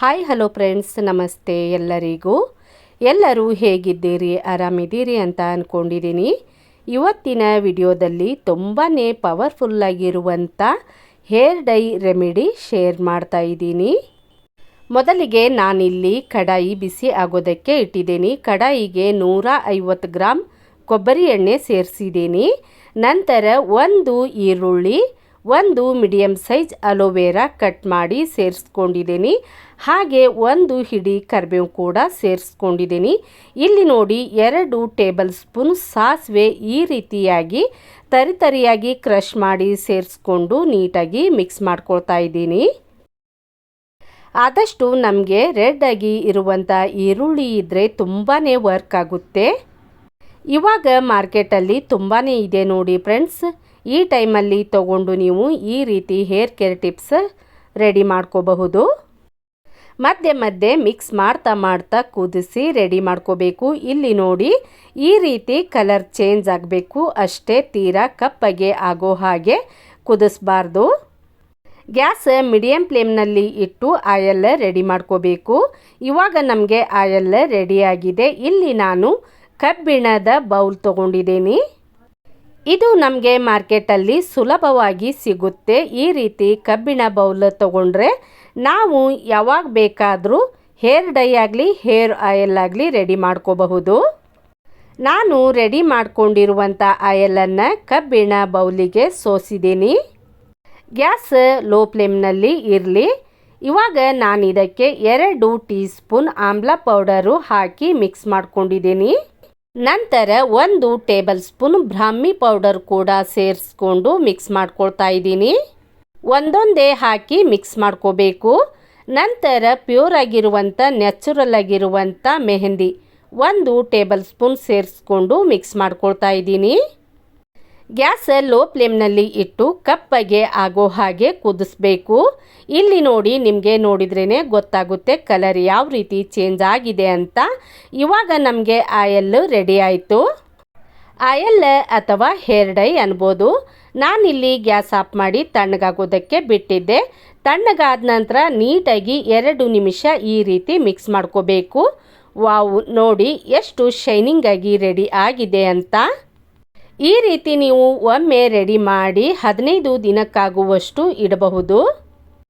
Hi hello friends ನಮಸ್ತೆ ಎಲ್ಲರಿಗೂ. ಎಲ್ಲರೂ ಹೇಗಿದ್ದೀರಿ? ಆರಾಮಿದ್ದೀರಿ ಅಂತ ಅಂದ್ಕೊಂಡಿದ್ದೀನಿ ಇವತ್ತಿನ ವಿಡಿಯೋದಲ್ಲಿ ತುಂಬಾ ಪವರ್ಫುಲ್ಲಾಗಿರುವಂಥ ಹೇರ್ ಡೈ ರೆಮಿಡಿ ಶೇರ್ ಮಾಡ್ತಾ ಇದ್ದೀನಿ. ಮೊದಲಿಗೆ ನಾನಿಲ್ಲಿ ಕಡಾಯಿ ಬಿಸಿ ಆಗೋದಕ್ಕೆ ಇಟ್ಟಿದ್ದೀನಿ. ಕಡಾಯಿಗೆ ನೂರ ಐವತ್ತು ಗ್ರಾಮ್ ಕೊಬ್ಬರಿ ಎಣ್ಣೆ ಸೇರಿಸಿದ್ದೀನಿ. ನಂತರ ಒಂದು ಈರುಳ್ಳಿ, ಒಂದು ಮೀಡಿಯಮ್ ಸೈಜ್ ಅಲೋವೆರಾ ಕಟ್ ಮಾಡಿ ಸೇರಿಸ್ಕೊಂಡಿದ್ದೀನಿ. ಹಾಗೆ ಒಂದು ಹಿಡಿ ಕರಿಬೇವು ಕೂಡ ಸೇರಿಸ್ಕೊಂಡಿದ್ದೀನಿ. ಇಲ್ಲಿ ನೋಡಿ ಎರಡು ಟೇಬಲ್ ಸ್ಪೂನ್ ಸಾಸಿವೆ ಈ ರೀತಿಯಾಗಿ ತರಿತರಿಯಾಗಿ ಕ್ರಷ್ ಮಾಡಿ ಸೇರಿಸ್ಕೊಂಡು ನೀಟಾಗಿ ಮಿಕ್ಸ್ ಮಾಡ್ಕೊಳ್ತಾ ಇದ್ದೀನಿ. ಆದಷ್ಟು ನಮಗೆ ರೆಡ್ ಆಗಿ ಇರುವಂಥ ಈರುಳ್ಳಿ ಇದ್ದರೆ ತುಂಬಾ ವರ್ಕ್ ಆಗುತ್ತೆ. ಇವಾಗ ಮಾರ್ಕೆಟಲ್ಲಿ ತುಂಬಾ ಇದೆ ನೋಡಿ ಫ್ರೆಂಡ್ಸ್. ಈ ಟೈಮಲ್ಲಿ ತಗೊಂಡು ನೀವು ಈ ರೀತಿ ಹೇರ್ ಕೇರ್ ಟಿಪ್ಸ್ ರೆಡಿ ಮಾಡ್ಕೋಬಹುದು. ಮಧ್ಯೆ ಮಧ್ಯೆ ಮಿಕ್ಸ್ ಮಾಡ್ತಾ ಮಾಡ್ತಾ ಕುದಿಸಿ ರೆಡಿ ಮಾಡ್ಕೋಬೇಕು. ಇಲ್ಲಿ ನೋಡಿ, ಈ ರೀತಿ ಕಲರ್ ಚೇಂಜ್ ಆಗಬೇಕು. ಅಷ್ಟೇ ತೀರಾ ಕಪ್ಪಗೆ ಆಗೋ ಹಾಗೆ ಕುದಿಸ್ಬಾರ್ದು. ಗ್ಯಾಸ್ ಮೀಡಿಯಮ್ ಫ್ಲೇಮ್ನಲ್ಲಿ ಇಟ್ಟು ಆಯಲ್ ರೆಡಿ ಮಾಡ್ಕೋಬೇಕು. ಇವಾಗ ನಮಗೆ ಆಯಲ್ ರೆಡಿಯಾಗಿದೆ ಇಲ್ಲಿ ನಾನು ಕಬ್ಬಿಣದ ಬೌಲ್ ತೊಗೊಂಡಿದ್ದೀನಿ. ಇದು ನಮಗೆ ಮಾರ್ಕೆಟಲ್ಲಿ ಸುಲಭವಾಗಿ ಸಿಗುತ್ತೆ. ಈ ರೀತಿ ಕಬ್ಬಿಣ ಬೌಲ್ ತಗೊಂಡ್ರೆ ನಾವು ಯಾವಾಗ ಬೇಕಾದರೂ ಹೇರ್ ಡೈ ಆಗಲಿ, ಹೇರ್ ಆಯಿಲ್ ಆಗಲಿ ರೆಡಿ ಮಾಡ್ಕೋಬಹುದು. ನಾನು ರೆಡಿ ಮಾಡ್ಕೊಂಡಿರುವಂಥ ಆಯಲನ್ನು ಕಬ್ಬಿಣ ಬೌಲಿಗೆ ಸೋಸಿದ್ದೀನಿ. ಗ್ಯಾಸ್ ಲೋ ಫ್ಲೇಮ್ನಲ್ಲಿ ಇರಲಿ. ಇವಾಗ ನಾನು ಇದಕ್ಕೆ ಎರಡು ಟೀ ಸ್ಪೂನ್ ಆಮ್ಲ ಪೌಡರು ಹಾಕಿ ಮಿಕ್ಸ್ ಮಾಡ್ಕೊಂಡಿದ್ದೀನಿ. ನಂತರ ಒಂದು ಟೇಬಲ್ ಸ್ಪೂನ್ ಬ್ರಾಹ್ಮಿ ಪೌಡರ್ ಕೂಡ ಸೇರಿಸ್ಕೊಂಡು ಮಿಕ್ಸ್ ಮಾಡ್ಕೊಳ್ತಾ ಇದ್ದೀನಿ. ಒಂದೊಂದೇ ಹಾಕಿ ಮಿಕ್ಸ್ ಮಾಡ್ಕೋಬೇಕು. ನಂತರ ಪ್ಯೂರ್ ಆಗಿರುವಂಥ ನ್ಯಾಚುರಲ್ ಆಗಿರುವಂಥ ಮೆಹಂದಿ ಒಂದು ಟೇಬಲ್ ಸ್ಪೂನ್ ಸೇರಿಸ್ಕೊಂಡು ಮಿಕ್ಸ್ ಮಾಡ್ಕೊಳ್ತಾ ಇದ್ದೀನಿ. ಗ್ಯಾಸ್ ಲೋ ಫ್ಲೇಮ್ನಲ್ಲಿ ಇಟ್ಟು ಕಪ್ಪಗೆ ಆಗೋ ಹಾಗೆ ಕುದಿಸ್ಬೇಕು. ಇಲ್ಲಿ ನೋಡಿ ನಿಮಗೆ ನೋಡಿದ್ರೇ ಗೊತ್ತಾಗುತ್ತೆ ಕಲರ್ ಯಾವ ರೀತಿ ಚೇಂಜ್ ಆಗಿದೆ ಅಂತ. ಇವಾಗ ನಮಗೆ ಆಯಲ್ ರೆಡಿ ಆಯಿತು. ಆಯಲ್ ಅಥವಾ ಹೇರ್ ಡೈ ಅನ್ಬೋದು. ನಾನಿಲ್ಲಿ ಗ್ಯಾಸ್ ಆಫ್ ಮಾಡಿ ತಣ್ಣಗಾಗೋದಕ್ಕೆ ಬಿಟ್ಟಿದ್ದೆ. ತಣ್ಣಗಾದ ನಂತರ ನೀಟಾಗಿ ಎರಡು ನಿಮಿಷ ಈ ರೀತಿ ಮಿಕ್ಸ್ ಮಾಡ್ಕೋಬೇಕು. ವಾವು, ನೋಡಿ ಎಷ್ಟು ಶೈನಿಂಗ್ ಆಗಿ ರೆಡಿ ಆಗಿದೆ ಅಂತ. ಈ ರೀತಿ ನೀವು ಒಮ್ಮೆ ರೆಡಿ ಮಾಡಿ ಹದಿನೈದು ದಿನಕ್ಕಾಗುವಷ್ಟು ಇಡಬಹುದು.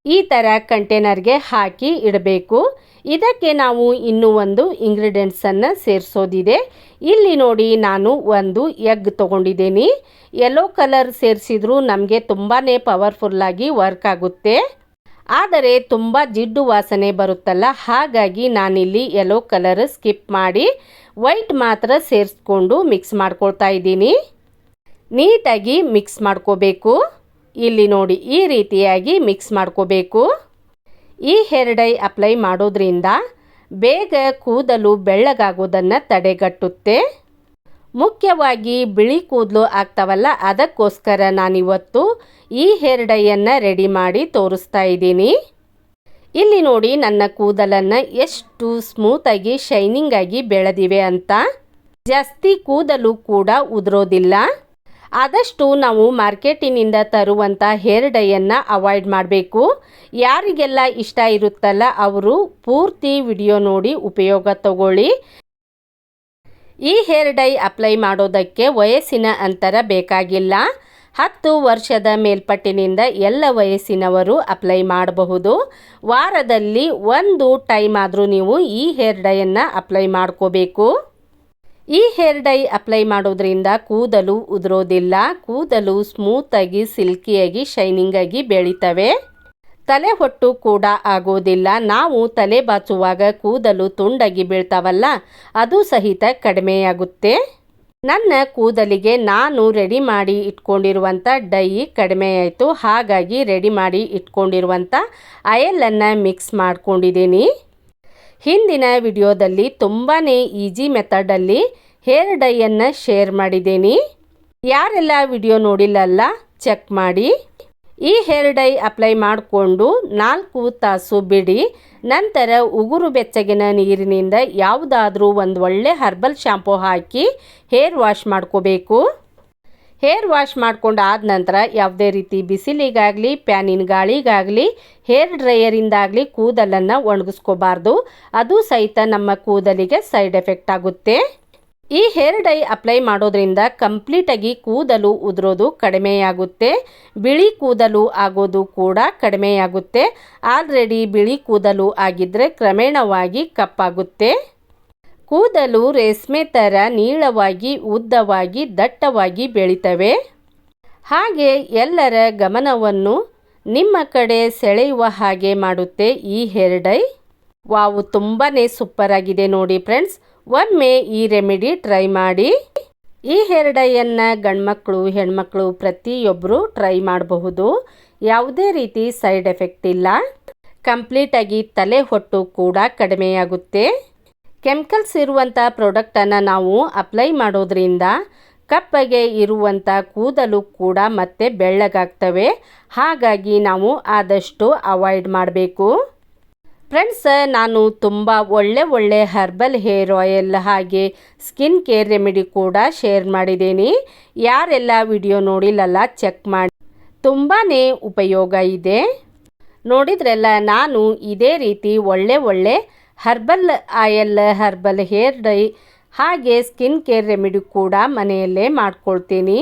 ಈ ಥರ ಕಂಟೇನರ್ಗೆ ಹಾಕಿ ಇಡಬೇಕು. ಇದಕ್ಕೆ ನಾವು ಇನ್ನೂ ಒಂದು ಇಂಗ್ರೀಡಿಯೆಂಟ್ಸನ್ನು ಸೇರಿಸೋದಿದೆ. ಇಲ್ಲಿ ನೋಡಿ ನಾನು ಒಂದು ಎಗ್ ತೊಗೊಂಡಿದ್ದೀನಿ. ಯೆಲ್ಲೋ ಕಲರ್ ಸೇರಿಸಿದ್ರು ನಮಗೆ ತುಂಬಾ ಪವರ್ಫುಲ್ಲಾಗಿ ವರ್ಕ್ ಆಗುತ್ತೆ. ಆದರೆ ತುಂಬ ಜಿಡ್ಡು ವಾಸನೆ ಬರುತ್ತಲ್ಲ, ಹಾಗಾಗಿ ನಾನಿಲ್ಲಿ ಯೆಲ್ಲೋ ಕಲರ್ ಸ್ಕಿಪ್ ಮಾಡಿ ವೈಟ್ ಮಾತ್ರ ಸೇರಿಸ್ಕೊಂಡು ಮಿಕ್ಸ್ ಮಾಡ್ಕೊಳ್ತಾ ಇದ್ದೀನಿ. ನೀಟಾಗಿ ಮಿಕ್ಸ್ ಮಾಡ್ಕೋಬೇಕು. ಇಲ್ಲಿ ನೋಡಿ, ಈ ರೀತಿಯಾಗಿ ಮಿಕ್ಸ್ ಮಾಡ್ಕೋಬೇಕು. ಈ ಹೇರ್ ಡೈ ಅಪ್ಲೈ ಮಾಡೋದ್ರಿಂದ ಬೇಗ ಕೂದಲು ಬೆಳ್ಳಗಾಗೋದನ್ನು ತಡೆಗಟ್ಟುತ್ತೆ. ಮುಖ್ಯವಾಗಿ ಬಿಳಿ ಕೂದಲು ಆಗ್ತಾವಲ್ಲ, ಅದಕ್ಕೋಸ್ಕರ ನಾನಿವತ್ತು ಈ ಹೇರ್ ಡೈಯನ್ನು ರೆಡಿ ಮಾಡಿ ತೋರಿಸ್ತಾ ಇದ್ದೀನಿ. ಇಲ್ಲಿ ನೋಡಿ, ನನ್ನ ಕೂದಲನ್ನು ಎಷ್ಟು ಸ್ಮೂತಾಗಿ ಶೈನಿಂಗ್ ಆಗಿ ಬೆಳೆದಿವೆ ಅಂತ. ಜಾಸ್ತಿ ಕೂದಲು ಕೂಡ ಉದುರೋದಿಲ್ಲ. ಆದಷ್ಟು ನಾವು ಮಾರ್ಕೆಟಿನಿಂದ ತರುವಂಥ ಹೇರ್ ಡೈಯನ್ನು ಅವಾಯ್ಡ್ ಮಾಡಬೇಕು. ಯಾರಿಗೆಲ್ಲ ಇಷ್ಟ ಇರುತ್ತಲ್ಲ ಅವರು ಪೂರ್ತಿ ವಿಡಿಯೋ ನೋಡಿ ಉಪಯೋಗ ತಗೊಳ್ಳಿ. ಈ ಹೇರ್ ಡೈ ಅಪ್ಲೈ ಮಾಡೋದಕ್ಕೆ ವಯಸ್ಸಿನ ಅಂತರ ಬೇಕಾಗಿಲ್ಲ. ಹತ್ತು ವರ್ಷದ ಮೇಲ್ಪಟ್ಟಿನಿಂದ ಎಲ್ಲ ವಯಸ್ಸಿನವರು ಅಪ್ಲೈ ಮಾಡಬಹುದು. ವಾರದಲ್ಲಿ ಒಂದು ಟೈಮ್ ಆದರೂ ನೀವು ಈ ಹೇರ್ ಡೈಯನ್ನು ಅಪ್ಲೈ ಮಾಡ್ಕೋಬೇಕು. ಈ ಹೇರ್ ಡೈ ಅಪ್ಲೈ ಮಾಡೋದ್ರಿಂದ ಕೂದಲು ಉದುರೋದಿಲ್ಲ, ಕೂದಲು ಸ್ಮೂತಾಗಿ ಸಿಲ್ಕಿಯಾಗಿ ಶೈನಿಂಗಾಗಿ ಬೆಳೀತವೆ. ತಲೆ ಹೊಟ್ಟು ಕೂಡ ಆಗೋದಿಲ್ಲ. ನಾವು ತಲೆ ಬಾಚುವಾಗ ಕೂದಲು ತುಂಡಾಗಿ ಬೀಳ್ತಾವಲ್ಲ, ಅದು ಸಹಿತ ಕಡಿಮೆಯಾಗುತ್ತೆ. ನನ್ನ ಕೂದಲಿಗೆ ನಾನು ರೆಡಿ ಮಾಡಿ ಇಟ್ಕೊಂಡಿರುವಂಥ ಡೈ ಕಡಿಮೆ ಆಯಿತು. ಹಾಗಾಗಿ ರೆಡಿ ಮಾಡಿ ಇಟ್ಕೊಂಡಿರುವಂಥ ಅಯಲನ್ನು ಮಿಕ್ಸ್ ಮಾಡ್ಕೊಂಡಿದ್ದೀನಿ. ಹಿಂದಿನ ವಿಡಿಯೋದಲ್ಲಿ ತುಂಬಾ ಈಜಿ ಮೆಥಡಲ್ಲಿ ಹೇರ್ ಡೈಯನ್ನು ಶೇರ್ ಮಾಡಿದ್ದೀನಿ. ಯಾರೆಲ್ಲ ವಿಡಿಯೋ ನೋಡಿಲ್ಲಲ್ಲ, ಚೆಕ್ ಮಾಡಿ. ಈ ಹೇರ್ ಡೈ ಅಪ್ಲೈ ಮಾಡಿಕೊಂಡು ನಾಲ್ಕು ತಾಸು ಬಿಡಿ. ನಂತರ ಉಗುರು ಬೆಚ್ಚಗಿನ ನೀರಿನಿಂದ ಯಾವುದಾದ್ರೂ ಒಂದು ಒಳ್ಳೆ ಹರ್ಬಲ್ ಶ್ಯಾಂಪೂ ಹಾಕಿ ಹೇರ್ ವಾಶ್ ಮಾಡ್ಕೋಬೇಕು. ಹೇರ್ ವಾಶ್ ಮಾಡ್ಕೊಂಡು ಆದ ನಂತರ ಯಾವುದೇ ರೀತಿ ಬಿಸಿಲಿಗಾಗಲಿ ಪ್ಯಾನಿನ ಗಾಳಿಗಾಗಲಿ ಹೇರ್ ಡ್ರೈಯರಿಂದಾಗಲಿ ಕೂದಲನ್ನು ಒಣಗಿಸ್ಕೋಬಾರ್ದು. ಅದು ಸಹಿತ ನಮ್ಮ ಕೂದಲಿಗೆ ಸೈಡ್ ಎಫೆಕ್ಟ್ ಆಗುತ್ತೆ. ಈ ಹೇರ್ ಡೈ ಅಪ್ಲೈ ಮಾಡೋದ್ರಿಂದ ಕಂಪ್ಲೀಟಾಗಿ ಕೂದಲು ಉದುರೋದು ಕಡಿಮೆಯಾಗುತ್ತೆ. ಬಿಳಿ ಕೂದಲು ಆಗೋದು ಕೂಡ ಕಡಿಮೆಯಾಗುತ್ತೆ. ಆಲ್ರೆಡಿ ಬಿಳಿ ಕೂದಲು ಆಗಿದ್ದರೆ ಕ್ರಮೇಣವಾಗಿ ಕಪ್ಪಾಗುತ್ತೆ. ಕೂದಲು ರೇಷ್ಮೆ ಥರ ನೀಳವಾಗಿ, ಉದ್ದವಾಗಿ, ದಟ್ಟವಾಗಿ ಬೆಳಿತವೆ. ಹಾಗೆ ಎಲ್ಲರ ಗಮನವನ್ನು ನಿಮ್ಮ ಕಡೆ ಸೆಳೆಯುವ ಹಾಗೆ ಮಾಡುತ್ತೆ ಈ ಹೆರ್ಡೈ. ವಾವು ತುಂಬಾ ಸೂಪರ್ ಆಗಿದೆ ನೋಡಿ ಫ್ರೆಂಡ್ಸ್. ಒಮ್ಮೆ ಈ ರೆಮಿಡಿ ಟ್ರೈ ಮಾಡಿ. ಈ ಹೇರ್ ಡೈಯನ್ನು ಗಂಡ್ಮಕ್ಳು, ಹೆಣ್ಮಕ್ಳು ಪ್ರತಿಯೊಬ್ಬರು ಟ್ರೈ ಮಾಡಬಹುದು. ಯಾವುದೇ ರೀತಿ ಸೈಡ್ ಎಫೆಕ್ಟ್ ಇಲ್ಲ. ಕಂಪ್ಲೀಟಾಗಿ ತಲೆ ಹೊಟ್ಟು ಕೂಡ ಕಡಿಮೆಯಾಗುತ್ತೆ. ಕೆಮಿಕಲ್ಸ್ ಇರುವಂಥ ಪ್ರಾಡಕ್ಟನ್ನು ನಾವು ಅಪ್ಲೈ ಮಾಡೋದ್ರಿಂದ ಕಪ್ಪಗೆ ಇರುವಂಥ ಕೂದಲು ಕೂಡ ಮತ್ತೆ ಬೆಳ್ಳಗಾಗ್ತವೆ. ಹಾಗಾಗಿ ನಾವು ಆದಷ್ಟು ಅವಾಯ್ಡ್ ಮಾಡಬೇಕು. ಫ್ರೆಂಡ್ಸ್ ನಾನು ತುಂಬ ಒಳ್ಳೆ ಒಳ್ಳೆ ಹರ್ಬಲ್ ಹೇರ್ ಆಯಿಲ್ ಹಾಗೆ ಸ್ಕಿನ್ ಕೇರ್ ರೆಮಿಡಿ ಕೂಡ ಶೇರ್ ಮಾಡಿದ್ದೀನಿ. ಯಾರೆಲ್ಲ ವಿಡಿಯೋ ನೋಡಿಲ್ಲಲ್ಲ ಚೆಕ್ ಮಾಡಿ. ತುಂಬಾ ಉಪಯೋಗ ಇದೆ. ನೋಡಿದ್ರೆಲ್ಲ ನಾನು ಇದೇ ರೀತಿ ಒಳ್ಳೆ ಒಳ್ಳೆ herbal oil, herbal hair dye ಹಾಗೆ ಸ್ಕಿನ್ ಕೇರ್ ರೆಮಿಡಿ ಕೂಡ ಮನೆಯಲ್ಲೇ ಮಾಡ್ಕೊಳ್ತೀನಿ.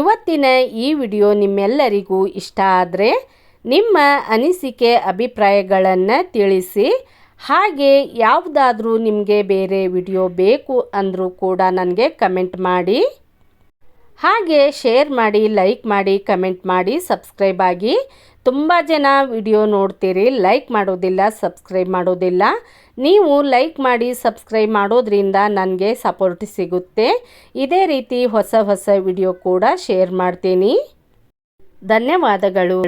ಇವತ್ತಿನ ಈ ವಿಡಿಯೋ ನಿಮ್ಮೆಲ್ಲರಿಗೂ ಇಷ್ಟ ಆದರೆ ನಿಮ್ಮ ಅನಿಸಿಕೆ, ಅಭಿಪ್ರಾಯಗಳನ್ನು ತಿಳಿಸಿ, ಹಾಗೆ ಯಾವುದಾದ್ರೂ ನಿಮಗೆ ಬೇರೆ ವಿಡಿಯೋ ಬೇಕು ಅಂದರೂ ಕೂಡ ನನಗೆ ಕಮೆಂಟ್ ಮಾಡಿ. ಹಾಗೆ ಶೇರ್ ಮಾಡಿ ಲೈಕ್ ಮಾಡಿ ಕಮೆಂಟ್ ಮಾಡಿ ಸಬ್ಸ್ಕ್ರೈಬ್ ಆಗಿ ತುಂಬ ಜನ ವಿಡಿಯೋ ನೋಡ್ತೀರಿ. ಲೈಕ್ ಮಾಡೋದಿಲ್ಲ ಸಬ್ಸ್ಕ್ರೈಬ್ ಮಾಡೋದಿಲ್ಲ. ನೀವು ಲೈಕ್ ಮಾಡಿ ಸಬ್ಸ್ಕ್ರೈಬ್ ಮಾಡೋದ್ರಿಂದ ನನಗೆ ಸಪೋರ್ಟ್ ಸಿಗುತ್ತೆ. ಇದೇ ರೀತಿ ಹೊಸ ಹೊಸ ವಿಡಿಯೋ ಕೂಡ ಶೇರ್ ಮಾಡ್ತೀನಿ. ಧನ್ಯವಾದಗಳು.